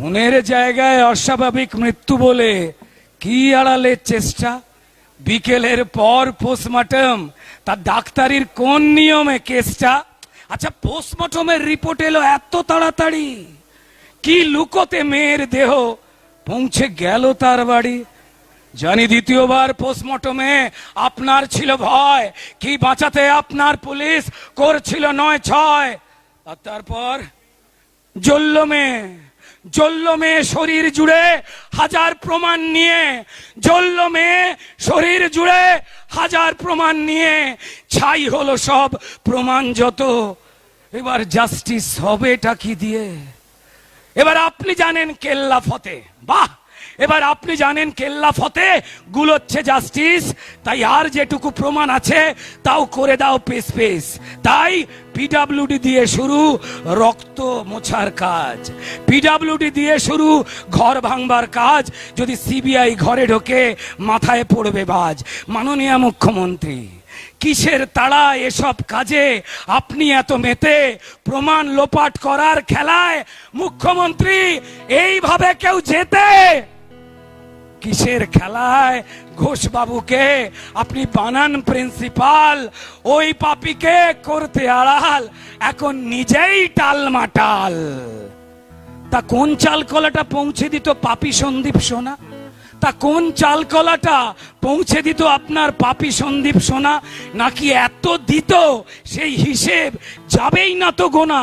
খুনের জায়গায় অস্বাভাবিক মৃত্যু বলে কি আড়ালের চেষ্টা? বিকেলের পর পোস্টমর্টম তার ডাক্তারির কোন নিয়মে কেসটা? আচ্ছা পোস্টমর্টমের রিপোর্ট এলো এত তাড়াতাড়ি। কি লুকোতে মেয়ের দেহ? পৌঁছে গেল তার বাড়ি। জানি দ্বিতীয়বার পোস্টমর্টমে আপনার ছিল ভয়, কি বাঁচাতে আপনার পুলিশ করছিল নয় ছয়। আর তারপর জ্বলল মেয়ে শরীর জুড়ে হাজার প্রমাণ নিয়ে, জল্লমে শরীর জুড়ে হাজার প্রমাণ নিয়ে, ছাই হলো সব প্রমাণ যত। এবার জাস্টিস হবেটা কি দিয়ে? এবার আপনি জানেন কেল্লা ফতে। বাহ! এবার আপনি জানেন কেল্লা ফতে গুলোচ্ছে জাস্টিস, তাই আর যেটুকু প্রমাণ আছে তাও করে দাও পেস পেস। তাই পিডাব্লিউডি দিয়ে শুরু রক্ত মোছার কাজ। পিডাব্লিউডি দিয়ে শুরু ঘর ভাঙবার কাজ। যদি সিবিআই ঘরে ঢোকে, মাথায় পড়বে বাজ। মাননীয় মুখ্যমন্ত্রী, কিসের তাড়া এসব কাজে? আপনি এত মেতে প্রমাণ লোপাট করার খেলায় মুখ্যমন্ত্রী, এইভাবে কেউ যেতে কিসের খেলায়? ঘোষ বাবুকে আপনি বানান প্রিন্সিপাল। ওই পাপিকে করতে আড়াল, এখন নিজেই টালমাটাল তা কোন চালকলাটা পৌঁছে দিত পাপি সন্দীপ সোনা? তা কোন চালকলাটা পৌঁছে দিত আপনার পাপি সন্দীপ সোনা? নাকি এত দিত সেই হিসেব যাবেই না তো গোনা?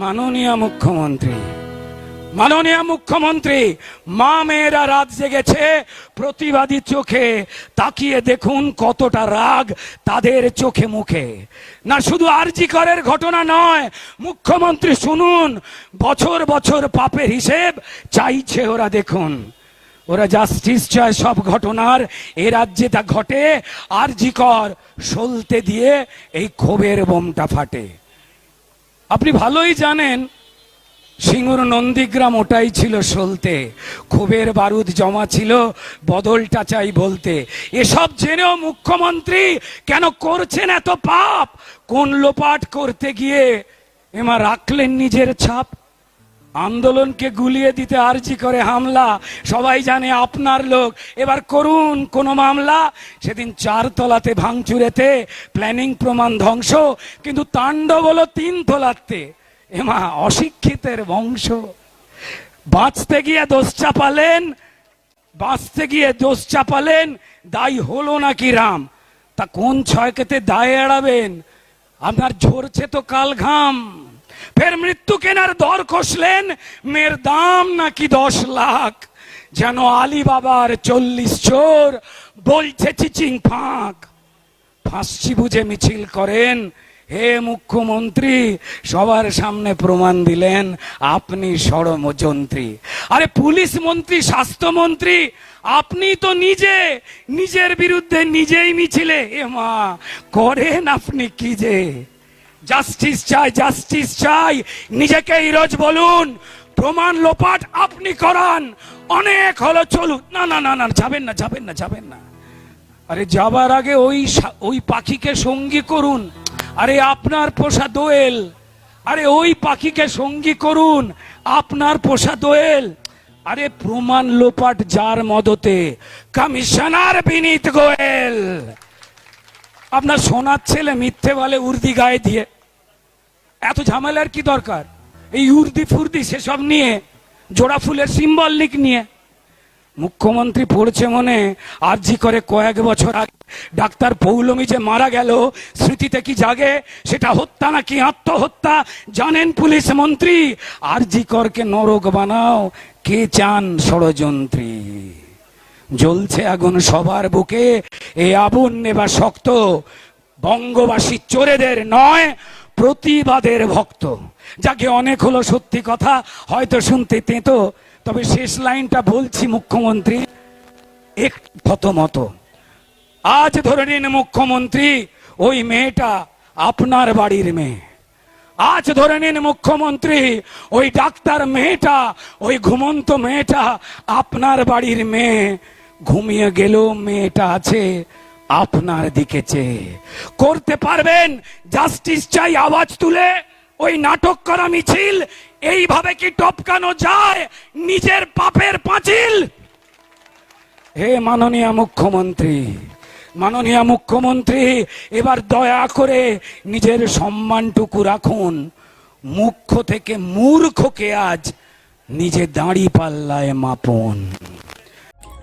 মাননীয় মুখ্যমন্ত্রী। মাননীয় মুখ্যমন্ত্রী, মা মেয়েরা রাত জেগেছে, প্রতিবাদী চোখে তাকিয়ে দেখুন কতটা রাগ তাদের চোখে মুখে। না, শুধু আরজি করের ঘটনা নয়, মুখ্যমন্ত্রী শুনুন, বছর বছর পাপের হিসেব চাইছে ওরা দেখুন। ওরা জাস্টিস চায় সব ঘটনার, এ রাজ্যে তা ঘটে, আরজি কর সলতে দিয়ে এই ক্ষোভের বোমটা ফাটে। আপনি ভালোই জানেন সিঙ্গুর নন্দীগ্রাম ওটাই ছিল সলতে। ক্ষোভের বারুদ জমা ছিল বদলটা চাই বলতে। এসব জেনেও মুখ্যমন্ত্রী কেন করছেন এত পাপ? কোন লোপাট করতে গিয়ে এমা রাখলেন নিজের ছাপ? আন্দোলনকে গুলিয়ে দিতে আর্জি করে হামলা। সবাই জানে আপনার লোক। এবার করুন কোন মামলা। সেদিন চার তলাতে ভাঙচুরেতে, প্ল্যানিং প্রমাণ ধ্বংস। কিন্তু তাণ্ডব হলো তিন তলাতে এমা অশিক্ষিতের বংশ। বাঁচতে গিয়ে দোষ চাপালেন, বাঁচতে গিয়ে দোষ চাপালেন, দায়ী হলো নাকি রাম? তা কোন ছয়কেতে দায় এড়াবেন? আপনার ঝরছে তো কাল ঘাম। ফের মৃত্যু কেনার দর কষলেন, মেয়ের দাম নাকি দশ লাখ? যেন আলী বাবার চল্লিশ চোর বলছে চিচিং ফাঁক। ফাঁসছি বুঝে মিছিল করেন হে মুখ্যমন্ত্রী, সবার সামনে প্রমাণ দিলেন, আপনি ষড়যন্ত্রী আরে পুলিশ মন্ত্রী স্বাস্থ্যমন্ত্রী আপনি তো নিজে, নিজের বিরুদ্ধে নিজেই মিছিলে। এ মা, করেন আপনি কি যে? জাস্টিস চাই জাস্টিস চাই নিজেকে রোজ বলুন, প্রমাণ লোপাট আপনি করান, অনেক হলো চলুন। না না না না, যাবেন না যাবেন না যাবেন না। আরে যাবার আগে ওই ওই পাখিকে সঙ্গী করুন। আরে আপনার পোষা দোয়েল। আরে ওই পাখিকে সঙ্গী করুন, আপনার পোষা দোয়েল। আরে প্রমাণ লোপাট যার মদতে, কমিশনার বিনীত গোয়েল। আপনার সোনার ছেলে মিথ্যে বলে উর্দি গায়ে দিয়ে। এত ঝামেলার কি দরকার? এই উর্দি ফুর্দি সেসব নিয়ে, জোড়া ফুলের সিম্বলিক নিয়ে। মুখ্যমন্ত্রী পড়ছে মনে আর্জি করে কয়েক বছর আগে। ডাক্তার পৌলমী যে মারা গেল, স্মৃতিতে কি জাগে? সেটা হত্যা নাকি আত্মহত্যা? জানেন পুলিশ মন্ত্রী? আরজি করকে নরক বানাও, কে চান ষড়যন্ত্রী? জ্বলছে আগুন সবার বুকে, এ আগুন নেবা শক্ত। বঙ্গবাসী চোরেদের নয়, প্রতিবাদের ভক্ত। যাকে অনেক হলো সত্যি কথা, হয়তো শুনতে তেতো। তবে শেষ লাইনটা বলছি মুখ্যমন্ত্রী, এক মতো আজ ধরে নিন মুখ্যমন্ত্রী, ওই মেয়েটা আপনার বাড়ির মেয়ে। আজ ধরে নিন মুখ্যমন্ত্রী, ওই ডাক্তার মেয়েটা, ওই ঘুমন্ত মেয়েটা আপনার বাড়ির মেয়ে। ঘুমিয়ে গেল মেয়েটা আছে আপনার দিকে চেয়ে। করতে পারবেন, জাস্টিস চাই আওয়াজ তুলে। ওই নাটক করা মিছিল, এইভাবে কি টপকানো যায়? নিজের পাপের পাঁচিল। হে মাননীয় মুখ্যমন্ত্রী মাননীয় মুখ্যমন্ত্রী, এবার দয়া করে নিজের সম্মানটুকু রাখুন। মুখ্য থেকে মূর্খকে আজ নিজে দাঁড়ি পাল্লায় মাপন।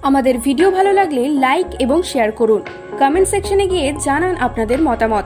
আমাদের ভিডিও ভালো লাগলে লাইক এবং শেয়ার করুন। কমেন্ট সেকশনে গিয়ে জানান আপনাদের মতামত।